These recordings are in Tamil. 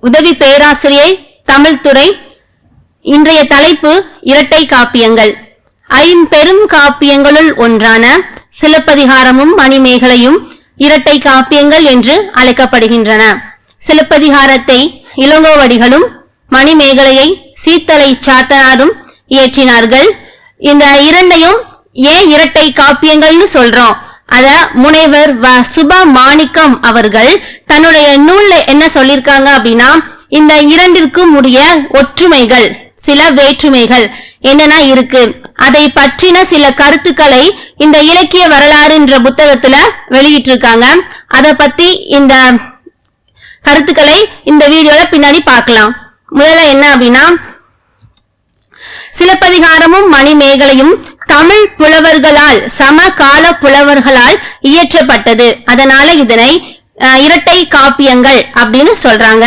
உதவி பேராசிரியை தமிழ் துறை இன்றைய தலைப்பு இரட்டை காப்பியங்கள். ஐம்பெரும் காப்பியங்களுள் ஒன்றான சிலப்பதிகாரமும் மணிமேகலையும் இரட்டை காப்பியங்கள் என்று அழைக்கப்படுகின்றன. சிலப்பதிகாரத்தை இளங்கோவடிகளும் மணிமேகலையை சீத்தலை சாத்தனாரும் இயற்றினார்கள். இந்த இரண்டையும் ஏன் இரட்டை காப்பியங்கள்னு சொல்றோம்? அத முனைவர் வ சுப மாணிக்கம் அவர்கள் தன்னுடைய நூல்ல என்ன சொல்லிருக்காங்க அப்படின்னா இந்த இரண்டிற்கும் உடைய ஒற்றுமைகள் சில வேற்றுமைகள் என்னன்னா இருக்கு? அதை பற்றின சில கருத்துக்களை இந்த இலக்கிய வரலாறுன்ற புத்தகத்துல வெளியிட்டிருக்காங்க. அத பத்தி இந்த கருத்துக்களை இந்த வீடியோல பின்னாடி பார்க்கலாம். முதல்ல என்ன அப்படின்னா சிலப்பதிகாரமும் மணிமேகலையும் தமிழ் புலவர்களால் சமகால புலவர்களால் இயற்றப்பட்டது. அதனால இதனை இரட்டை காப்பியங்கள் அப்படின்னு சொல்றாங்க.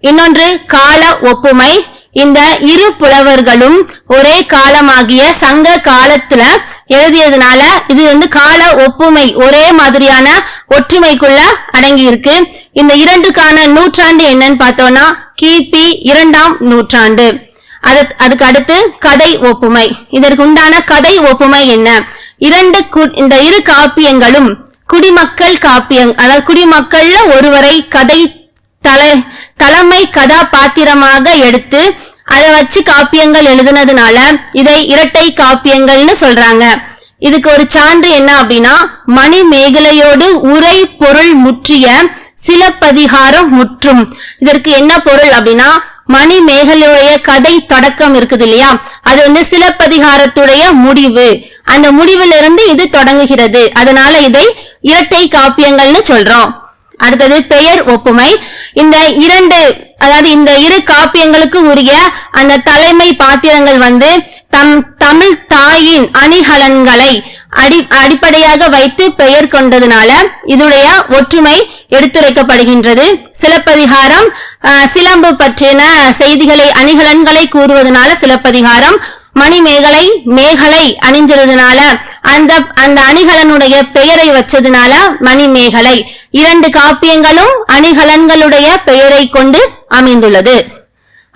இன்னொன்று கால ஒப்புமை. இந்த இரு புலவர்களும் ஒரே காலமாகிய சங்க காலத்துல எழுதியதுனால இது வந்து கால ஒப்புமை ஒரே மாதிரியான ஒற்றுமைக்குள்ள அடங்கி இருக்கு இந்த இரண்டுக்கான நூற்றாண்டு என்னன்னு பார்த்தோம்னா கிபி இரண்டாம் நூற்றாண்டு. அதுக்கு அடுத்து கதை ஒப்புமை. இதற்கு உண்டான கதை ஒப்புமை என்ன? இரண்டு இந்த இரு காப்பியங்களும் குடிமக்கள் காப்பியம் அதாவது குடிமக்கள்ல ஒருவரை கதை தலை தலைமை கதாபாத்திரமாக எடுத்து அதை வச்சு காப்பியங்கள் எழுதுனதுனால இதை இரட்டை காப்பியங்கள்னு சொல்றாங்க. இதுக்கு ஒரு சான்று என்ன அப்படின்னா மணிமேகலையோடு உரை பொருள் முற்றிய சிலப்பதிகாரம் முற்றும். இதற்கு என்ன பொருள் அப்படின்னா மணிமேகலையுடைய கதை தொடக்கம் இருக்குது இல்லையா அது வந்து சிலப்பதிகாரத்துடைய முடிவு. அந்த முடிவிலிருந்து இது தொடங்குகிறது. அதனால இதை இரட்டை காப்பியங்கள்னு சொல்றோம். அடுத்தது பெயர் ஒப்புமை. இந்த இரண்டு அதாவது இந்த இரு காப்பியங்களுக்கு உரிய அந்த தலைமை பாத்திரங்கள் வந்து தம் தமிழ் தாயின் அணிகலன்களை அடி அடிப்படையாக வைத்து பெயர் கொண்டதுனால இதுடைய ஒற்றுமை எடுத்துரைக்கப்படுகின்றது. சிலப்பதிகாரம் சிலம்பு பற்றின செய்திகளை அணிகலன்களை கூறுவதனால சிலப்பதிகாரம் மணிமேகலை மேகலை அணிஞ்சிருந்தனால அந்த அந்த அணிகலனுடைய பெயரை வச்சதுனால மணிமேகலை. இரண்டு காப்பியங்களும் அணிகலன்களுடைய பெயரை கொண்டு அமைந்துள்ளது.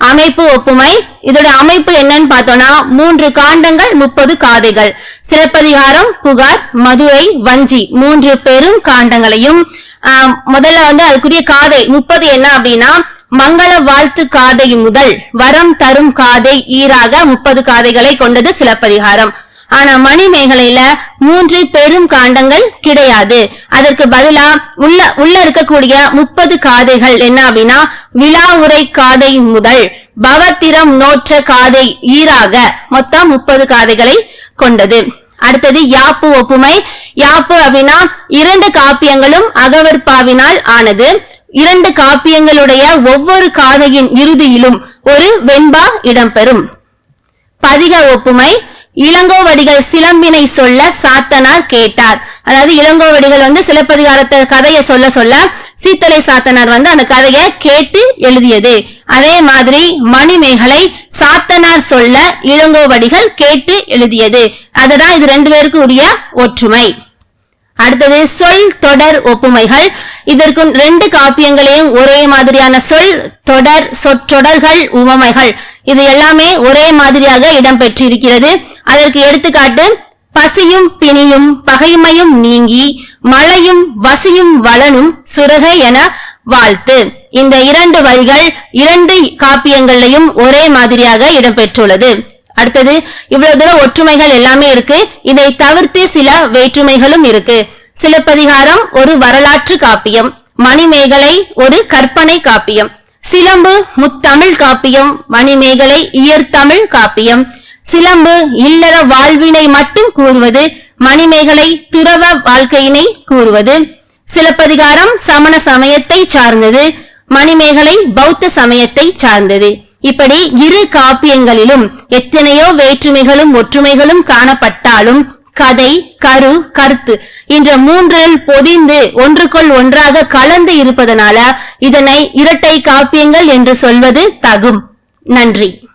அமைப்பு ஒப்புமை. இதோட அமைப்பு என்னன்னு பார்த்தோம்னா மூன்று காண்டங்கள் முப்பது காதைகள். சிலப்பதிகாரம் புகார் மதுரை வஞ்சி மூன்று பெரும் காண்டங்களையும் ஆஹ், முதல்ல வந்து அதுக்குரிய காதை முப்பது என்ன அப்படின்னா மங்கள வாழ்த்து காதை முதல் வரம் தரும் காதை ஈராக முப்பது காதைகளை கொண்டது சிலப்பதிகாரம். ஆனா மணிமேகலையில மூன்று பெரும் காண்டங்கள் கிடையாது. அதற்கு பதிலா உள்ள உள்ள இருக்கக்கூடிய முப்பது காதைகள் என்ன அப்படின்னா விழா உரை காதை முதல் பவத்திரம் நோற்ற காதை ஈராக மொத்தம் முப்பது காதைகளை கொண்டது. அடுத்தது யாப்பு ஒப்புமை. யாப்பு அப்படின்னா இரண்டு காப்பியங்களும் அகவற்பாவினால் ஆனது. இரண்டு காப்பியங்களுடைய ஒவ்வொரு காதையின் இறுதியிலும் ஒரு வெண்பா இடம்பெறும். பதிக ஒப்புமை. இளங்கோவடிகள் சிலம்பினை சொல்ல சாத்தனார் கேட்டார். அதாவது இளங்கோவடிகள் வந்து சிலப்பதிகாரத்தை கதையை சொல்ல சொல்ல சீத்தலை சாத்தனார் வந்து அந்த கதையை கேட்டு எழுதியது. அதே மாதிரி மணிமேகலை சாத்தனார் சொல்ல இளங்கோவடிகள் கேட்டு எழுதியது. அதுதான் இது ரெண்டு பேருக்கு உரிய ஒற்றுமை. அடுத்தது சொல் தொடர் ஒப்புமைகள். இதற்கு ரெண்டு காப்பியங்களையும் ஒரே மாதிரியான சொல் தொடர் சொற்றொடர்கள் உவமைகள். இது எல்லாமே ஒரே மாதிரியாக இடம்பெற்றிருக்கிறது. அதற்கு எடுத்துக்காட்டு பசியும் பிணியும் பகைமையும் நீங்கி மழையும் வசியும் வளனும் சுரகை என வாழ்த்து. இந்த இரண்டு வரிகள் இரண்டு காப்பியங்களையும் ஒரே மாதிரியாக இடம்பெற்றுள்ளது. அடுத்தது இவ்வளவு தூரம் ஒற்றுமைகள் எல்லாமே இருக்கு. இதை தவிர்த்து சில வேற்றுமைகளும் இருக்கு. சிலப்பதிகாரம் ஒரு வரலாற்று காப்பியம். மணிமேகலை ஒரு கற்பனை காப்பியம். சிலம்பு முத்தமிழ் காப்பியம். மணிமேகலை இயற்தமிழ் காப்பியம். சிலம்பு இல்லற வாழ்வினை மட்டும் கூறுவது மணிமேகலை துறவ வாழ்க்கையினை கூறுவது. சிலப்பதிகாரம் சமண சமயத்தை சார்ந்தது மணிமேகலை பௌத்த சமயத்தை சார்ந்தது. இப்படி இரு காப்பியங்களிலும் எத்தனையோ வேற்றுமைகளும் ஒற்றுமைகளும் காணப்பட்டாலும் கதை கரு கருத்து என்ற மூன்றில் பொதிந்து ஒன்றுக்குள் ஒன்றாக கலந்து இருப்பதனால இதனை இரட்டை காப்பியங்கள் என்று சொல்வது தகும். நன்றி.